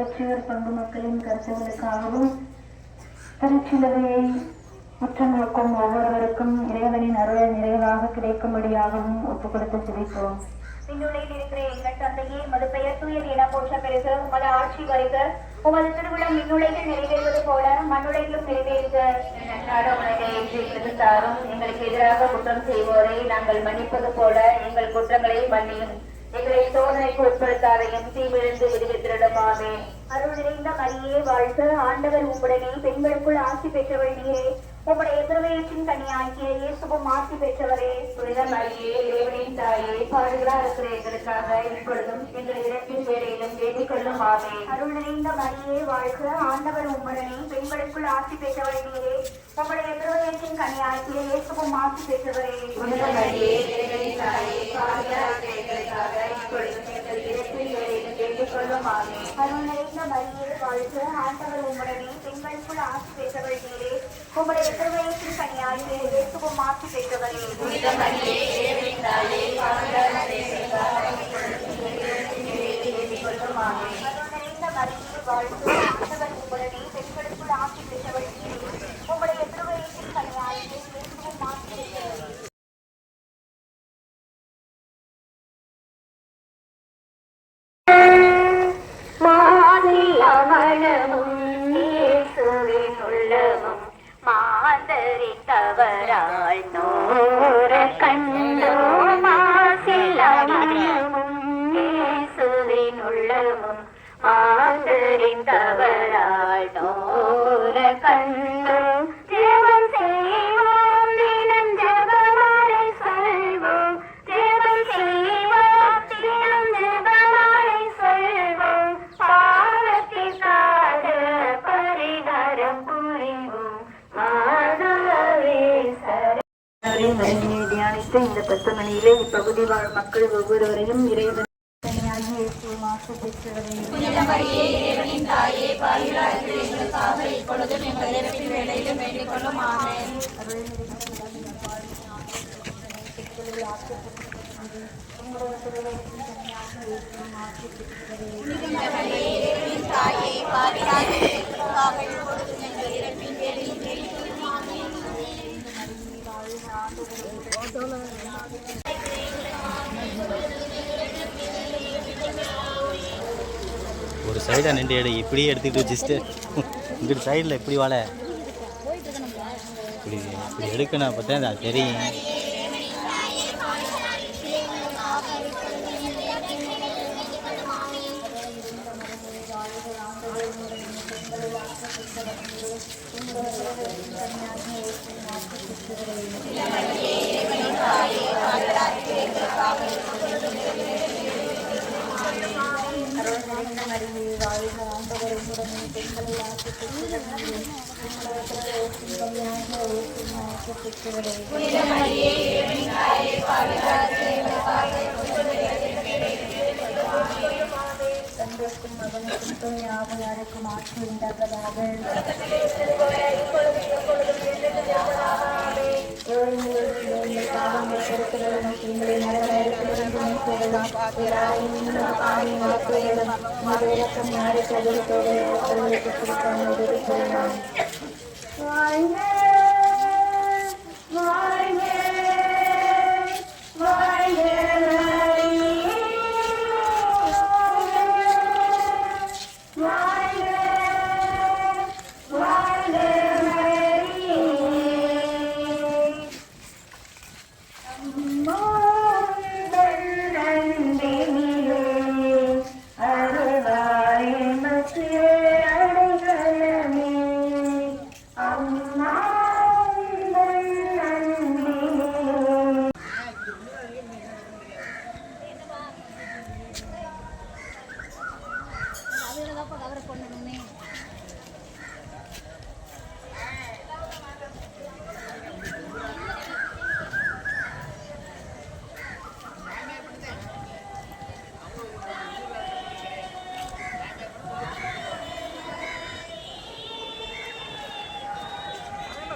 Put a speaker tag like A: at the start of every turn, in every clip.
A: திருவொற்றியூர் பங்கு மக்களின் கருத்துகளுக்காகவும் திருச்சிலுவையை உற்று நோக்கும் ஒவ்வொருவருக்கும் இறைவனின் அருள் நிறைவாக கிடைக்கும்படியாகவும் ஒப்புக் கொடுத்து சிரிப்போம்.
B: விண்ணுலகில் இருக்கிற எங்கள் தந்தையே உமது பெயர் தூயது என போற்ற பெருக உமது ஆட்சி வருக. உமது திருவிழா மின்னுலகில் நிறைவேறுவது போல மண்ணுலகிலும் நிறைவேறுக.
C: இன்று தாரும் எங்களுக்கு எதிராக குற்றம் செய்வோரை நாங்கள் மன்னிப்பது போல எங்கள் குற்றங்களை மன்னியும். எங்களை சோதனைக்கு உட்படுத்தாதையும் தீவிழுந்து விடுவித்திருடமாமே
B: அருள் நிறைந்த மரியே வாழ்க. ஆண்டவர் உம்முடனே பெண்களுக்குள் ஆசி பெற்றவள் நீரே உம்முடைய திருவயிற்றின் கனியாகிய இயேசுவும் ஆசி பெற்றவரே.
C: புனித மரியே இறைவனின் தாயே பாடுகளா இருக்கிற எங்களுக்காக இப்பொழுதும் எங்கள் இறப்பின் வேலையிலும் வேண்டிக் கொள்ளும் ஆமே
B: அருள் நிறைந்த மரியே வாழ்க. ஆண்டவர் உம்முடனே பெண்களுக்குள் ஆசி பெற்றவள் நீரே உம்முடைய திருவயிற்றின் கனியாகிய இயேசுவும் ஆசி பெற்றவரே.
C: புனித மரியே இறைவனின் தாயே இருக்கிற எங்களுக்காக இப்பொழுதும் வேலையிலும் வேண்டிக்
B: அருள் நிறைந்த மரியே வாழ்க ஆண்டவர் உம்முடனே பெண்களுக்குள் ஆசி பெற்றவள் நீரே உம்முடைய திருவயிற்றின் கனியாகிய இயேசுவும் ஆசி பெற்றவரே அருள் நிறைந்த மரியே வாழ்க
D: கண்டோ ஜெபம் செய்வோம் தினம் ஜெபமாலை சொல்வோம். ஜெபம் செய்வோம் தினம் ஜெபமாலை சொல்வோம். பாவத்திற்காக பரிகாரம் புரிவோம். மாதவே சர
A: மணியை தியானித்து இந்த பத்து மணியிலே இப்பகுதி வாழ் மக்கள் ஒவ்வொருவரையும் இறைவன் கனியாகிய இயேசுவும் ஆசி பெற்றவரே
E: ஒரு சைடாக நின்று எடு இப்படியே எடுத்துக்கிட்டு வச்சுட்டு இங்கிட்டு சைடில் இப்படி வாழ இப்படி இப்படி எடுக்கணும் அப்போ தான் அது தெரியும் Thank you. தந்தைக்கும் மகனுக்கும் தூயாவையாருக்கும் ஆட்சி உண்டாவதாக எங்கள் பாவங்கள் பொறுக்கிறவர்களும் எங்களை நரகத்திலிருந்து കാത്തുവേണം പിതാവിനായി കാത്തുവേണം മതയിലൊക്കെ ഞാറി കഥലത്തോടെ കഥലെത്തിക്കാൻ ഉപയോഗിക്കണം വായന വായന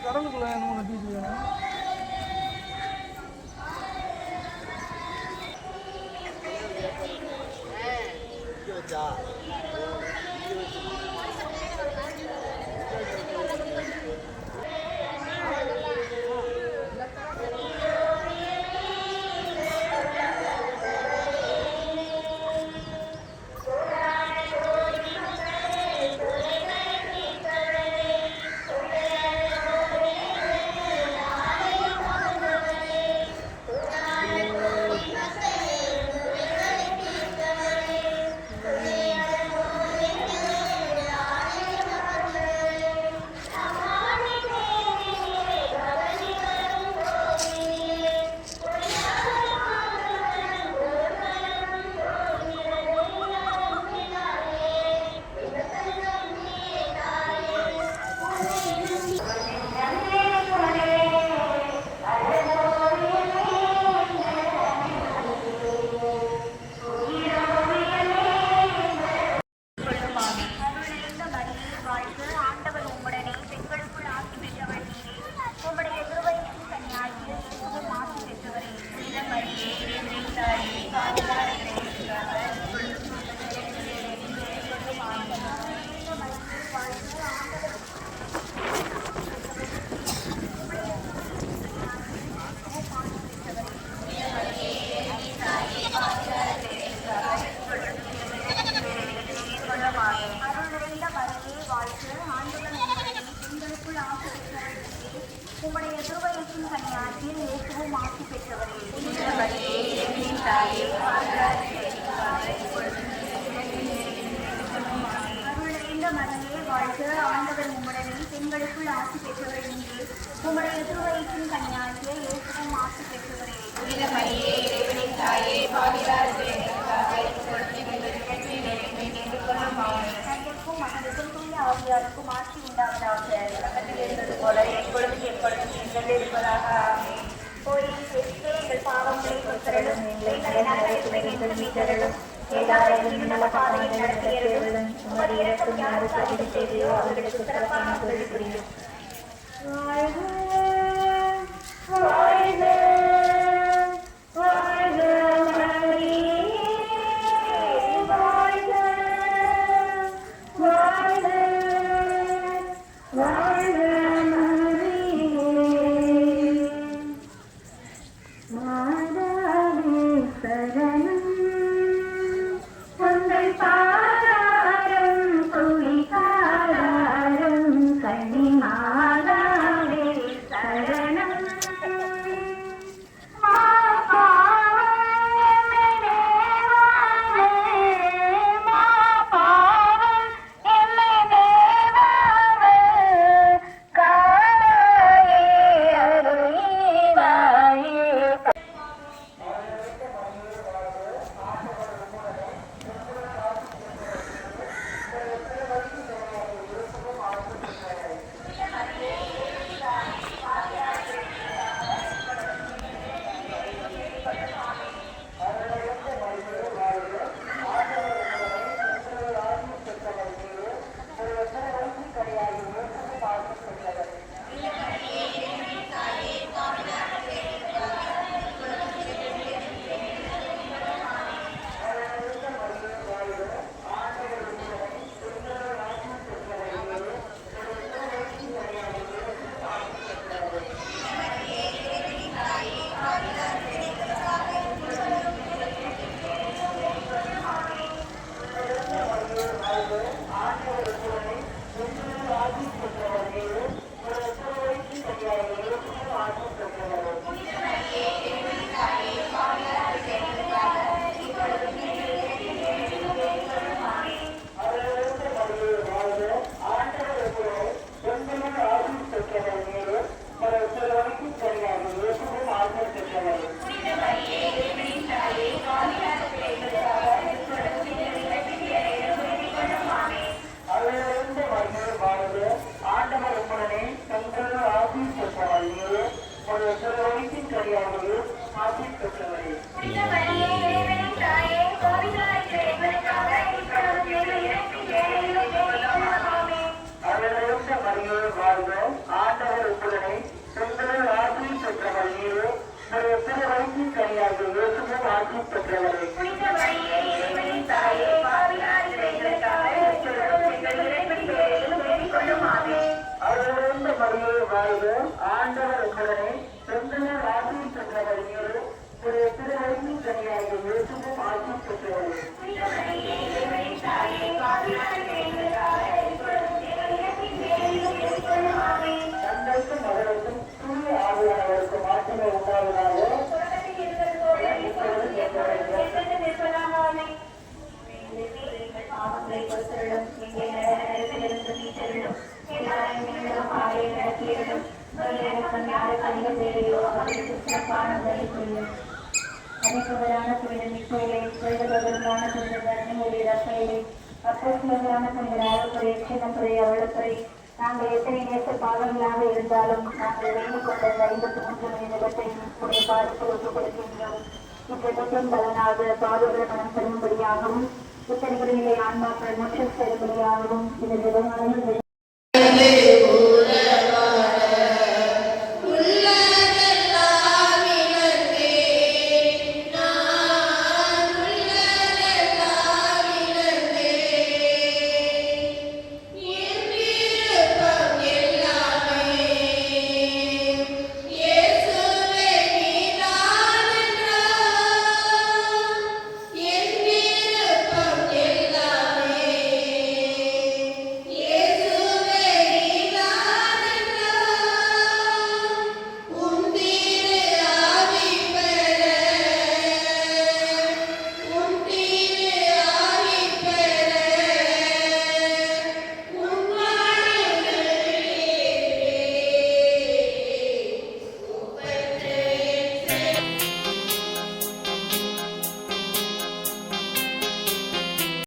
F: கடலுக்குள்ள
B: நம்ம பீச் வேணும் Yeah. ஆசி பெற்றவரை என்று உம்முடைய திருவயிற்றின் கண்ணியாகிய இயேசுவும் ஆசி பெற்றவரை இறைவனின் தாயே பாவிலார் கையற்கும் மகனுக்கும் தூய ஆவியாருக்கும் ஆட்சி உண்டாவதாக பக்கத்தில் இருந்தது போல எப்பொழுதும் எப்பொழுதும் எங்கள் இருப்பதாக கோயில் பாவங்களை கொத்தரலும் எங்கள் நலனை எங்கள் மீதரலும் பாதையில் நடத்தியவர்களும் அவர்களுக்கு Friday, Friday. பெற்றவர்கள்
A: அவர்களிருந்து மறியை வாழ்வு ஆண்டவர்
B: என்பவரை செந்தன ராசி பெற்றவர் மீது ஒரு திருவழி கனியாக இயேசுவும் மகளுக்கும் தூய ஆவியானவருக்கும் ஆட்சிமை உண்டாவதாக
E: ராயப்புரை சின்னப்புரை நாங்கள் எத்தனை நேச பாவங்களாக இருந்தாலும் நாங்கள் வேண்டிக் கொண்ட இந்த ஐம்பத்தி மூன்று மணி நிலத்தை உடைய பார்த்து ஒப்புக்கொடுக்கின்றோம் இத்திட்டத்தின் பலனாக பாவங்கள் மனம் செல்லும்படியாகவும் இத்தனைகளிலே ஆன்மாக்கள் மோட்சம் செல்லும்படியாகவும் இந்த நிறுவனங்கள்